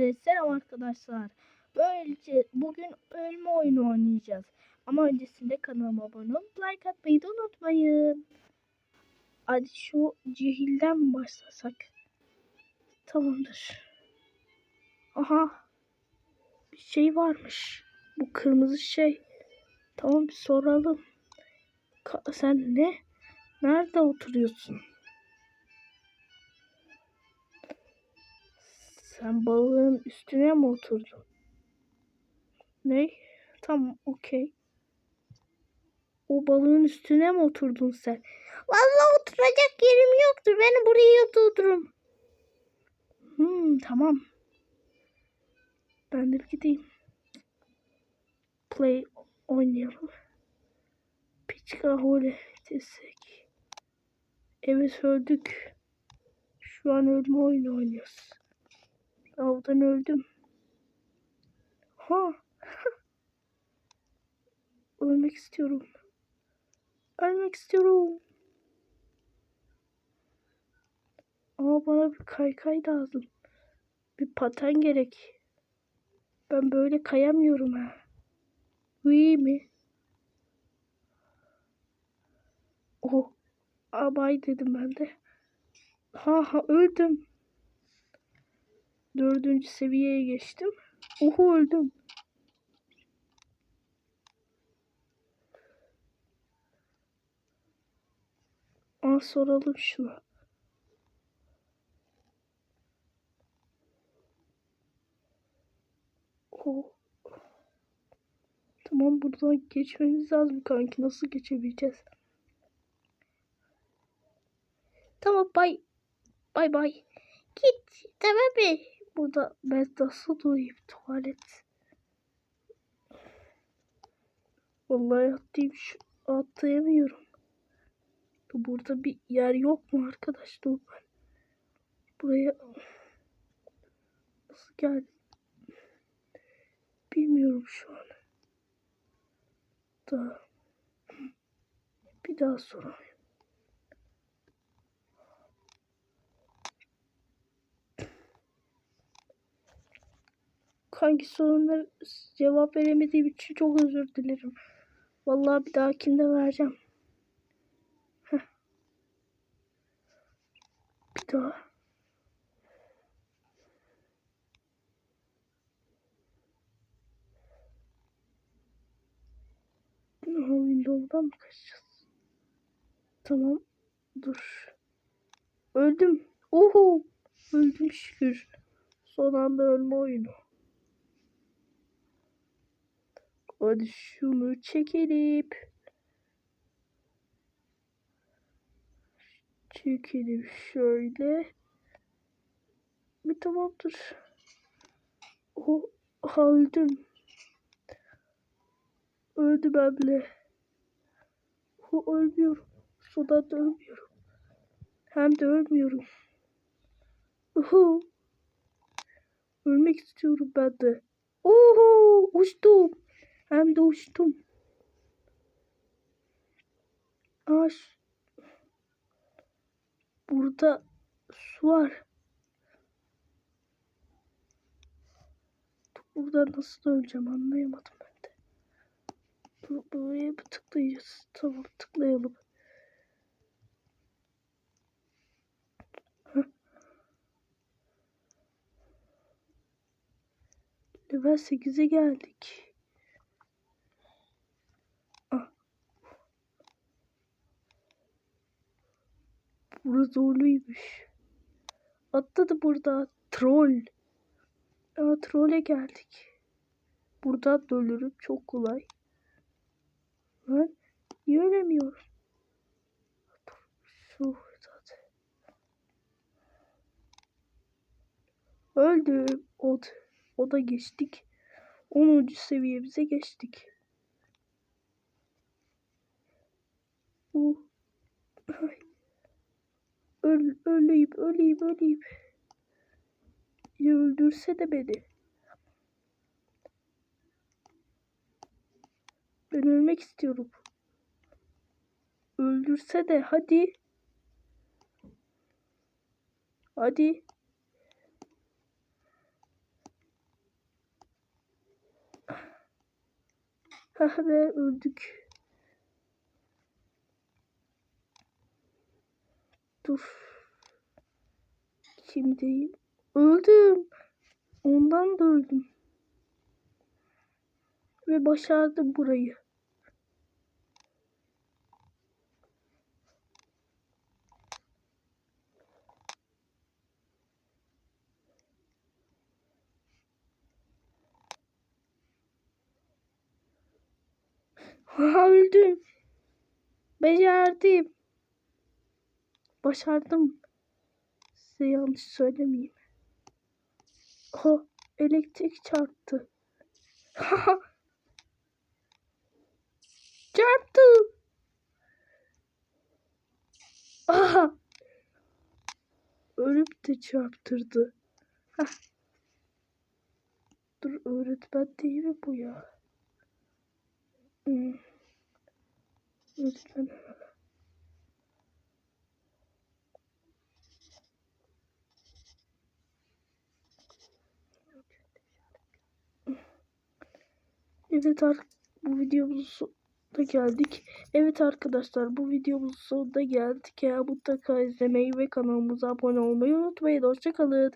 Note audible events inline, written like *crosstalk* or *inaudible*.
Hepinize selam arkadaşlar. Böylece bugün ölme oyunu oynayacağız. Ama öncesinde kanalıma abone olup like atmayı da unutmayın. Hadi şu cihilden mi başlasak? Tamamdır. Aha. Bir şey varmış. Bu kırmızı şey. Tamam bir soralım. Ka- sen ne? Nerede oturuyorsun? Sen balığın üstüne mi oturdun? Ne? Tamam okey. O balığın üstüne mi oturdun sen? Vallahi oturacak yerim yoktur. Beni buraya oturturum. Hmm, tamam. Ben de bir gideyim. Play oynayalım. Piçka hole desek. Evet öldük. Şu an ölme oyunu oynuyoruz. Avdan öldüm. Ha. *laughs* Ölmek istiyorum. Ölmek istiyorum. Ama bana bir kaykay lazım. Bir paten gerek. Ben böyle kayamıyorum ha. İyi mi? Oh. Abay dedim ben de. Ha ha öldüm. Dördüncü seviyeye geçtim. Oho öldüm. Aa soralım şunu. Oh. Tamam buradan geçmemiz lazım kanki. Nasıl geçebileceğiz? Tamam bay. Bay bay. Git. Tamam mı? Burada ben nasıl durayım tuvalet? Vallahi atlayayım şu atlayamıyorum. Burada bir yer yok mu arkadaş? Dur ben. Buraya nasıl geldim? Bilmiyorum şu an. Da bir daha sorayım. Hangi soruna cevap veremediğim için çok özür dilerim. Vallahi bir dahakinde vereceğim. Heh. Bir daha. Aha, Windows'dan mı kaçacağız? Tamam. Dur. Öldüm. Oho. Öldüm şükür. Son anda ölme oyunu. Hadi şunu çekelim. Çekelim şöyle. Bir tamamdır. O öldüm. Öldü ben. O ölmüyorum. Sudan da ölmüyorum. Hem de ölmüyorum. Uhu. Ölmek istiyorum ben de. Oho uçtum. Hem de uçtum. Ağaç. Burada su var. Burada nasıl öleceğim anlayamadım ben de. Buraya bir tıklayacağız. Tamam tıklayalım. Level 8'e geldik. Burası zorluymuş. Atladı burada. Troll. Aa, trolle geldik. Buradan da. Çok kolay. Ben niye ölemiyorum? Öldüm. O, o geçtik. 10. seviyemize geçtik. Uh. Öl, öleyim, öleyim, öleyim. Ya öldürse de beni. Ben ölmek istiyorum. Öldürse de hadi. Hadi. Ah be öldük. Dur. Kimdeyim? Öldüm. Ondan da öldüm. Ve başardım burayı. *laughs* Öldüm. Becerdim. Başardım. Size yanlış söylemeyeyim. Ha, elektrik çarptı. çarptı. Aha. Ölüp de çarptırdı. Hah. Dur öğretmen değil mi bu ya? Hmm. Öğretmen. Evet bu videomuzun sonuna geldik. Evet arkadaşlar bu videomuzun sonuna geldik. Ya mutlaka izlemeyi ve kanalımıza abone olmayı unutmayın. Hoşçakalın.